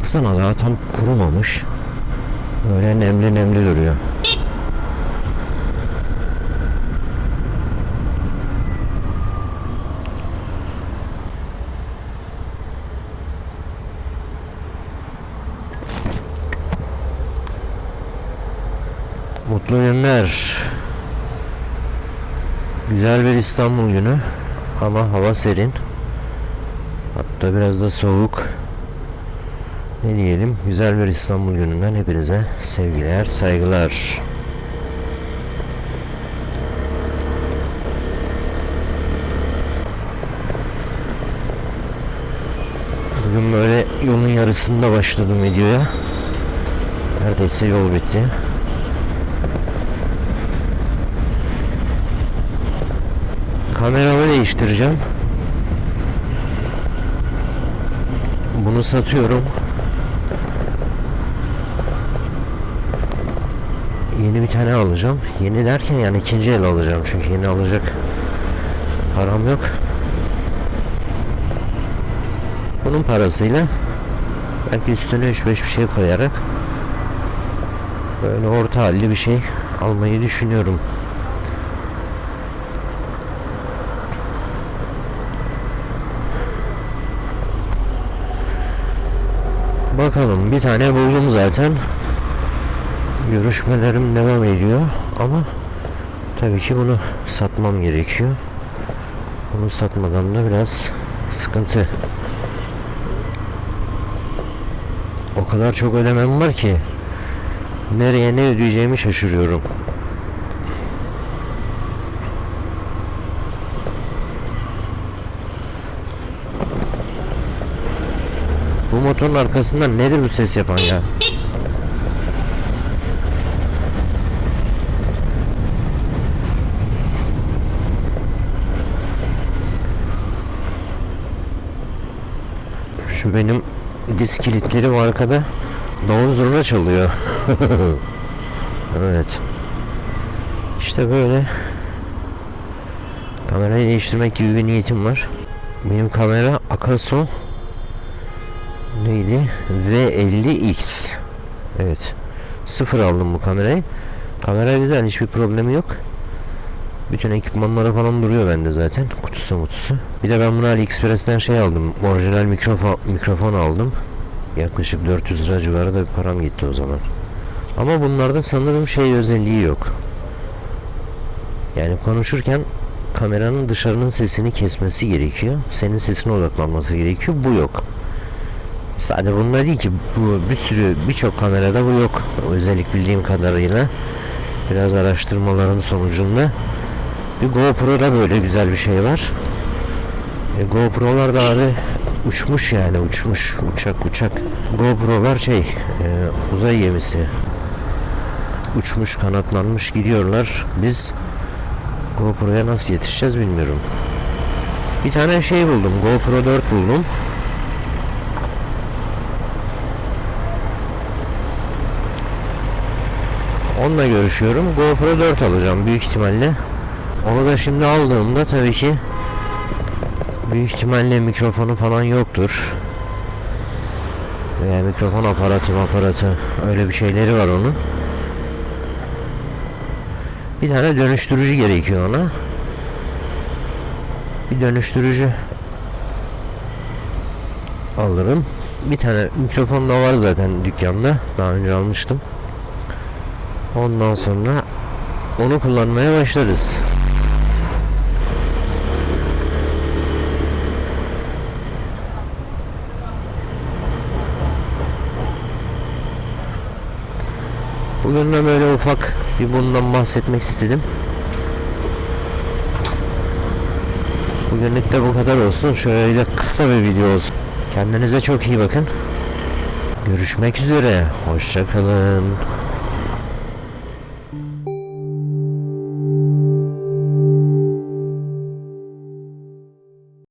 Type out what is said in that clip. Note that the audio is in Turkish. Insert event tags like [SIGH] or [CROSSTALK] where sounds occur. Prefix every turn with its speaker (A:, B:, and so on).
A: Baksana daha tam kurumamış. Böyle nemli nemli duruyor. Mutlu günler. Güzel bir İstanbul günü ama hava serin. Hatta biraz da soğuk. Ne diyelim? Güzel bir İstanbul gününden hepinize sevgiler, saygılar. Bugün böyle yolun yarısında başladım videoya. Neredeyse yol bitti. Kameramı değiştireceğim. Bunu satıyorum. Yeni bir tane alacağım. Yeni derken yani ikinci el alacağım çünkü yeni alacak param yok. Bunun parasıyla belki üstüne 3-5 bir şey koyarak böyle orta halli bir şey almayı düşünüyorum. Bakalım bir tane buldum zaten. Görüşmelerim devam ediyor ama tabii ki bunu satmam gerekiyor. Bunu satmadan da biraz sıkıntı. O kadar çok ödemem var ki nereye ne ödeyeceğimi şaşırıyorum. Bu motorun arkasından nedir bu ses yapan ya? Şu benim disk kilitlerim arkada davul zurna çalıyor. [LAUGHS] evet. İşte böyle kamerayı değiştirmek gibi bir niyetim var. Benim kamera Akaso neydi? V50X. Evet. Sıfır aldım bu kamerayı. Kamera güzel hiçbir problemi yok. Bütün ekipmanları falan duruyor bende zaten. Kutusu mutusu. Bir de ben bunu AliExpress'ten şey aldım. Orijinal mikrofon, mikrofon aldım. Yaklaşık 400 lira civarı da bir param gitti o zaman. Ama bunlarda sanırım şey özelliği yok. Yani konuşurken kameranın dışarının sesini kesmesi gerekiyor. Senin sesine odaklanması gerekiyor. Bu yok. Sadece bunlar değil ki bu bir sürü birçok kamerada bu yok. Özellik bildiğim kadarıyla biraz araştırmaların sonucunda GoPro'da böyle güzel bir şey var. E, GoPro'lar da abi uçmuş yani uçmuş uçak uçak. GoPro'lar şey e, uzay gemisi. Uçmuş kanatlanmış gidiyorlar. Biz GoPro'ya nasıl yetişeceğiz bilmiyorum. Bir tane şey buldum. GoPro 4 buldum. Onunla görüşüyorum. GoPro 4 alacağım büyük ihtimalle. Onu da şimdi aldığımda tabii ki büyük ihtimalle mikrofonu falan yoktur. Veya mikrofon aparatı aparatı öyle bir şeyleri var onun. Bir tane dönüştürücü gerekiyor ona. Bir dönüştürücü alırım. Bir tane mikrofon da var zaten dükkanda. Daha önce almıştım. Ondan sonra onu kullanmaya başlarız. Bugün de böyle ufak bir bundan bahsetmek istedim. Bugünlük de bu kadar olsun. Şöyle kısa bir video olsun. Kendinize çok iyi bakın. Görüşmek üzere. Hoşçakalın.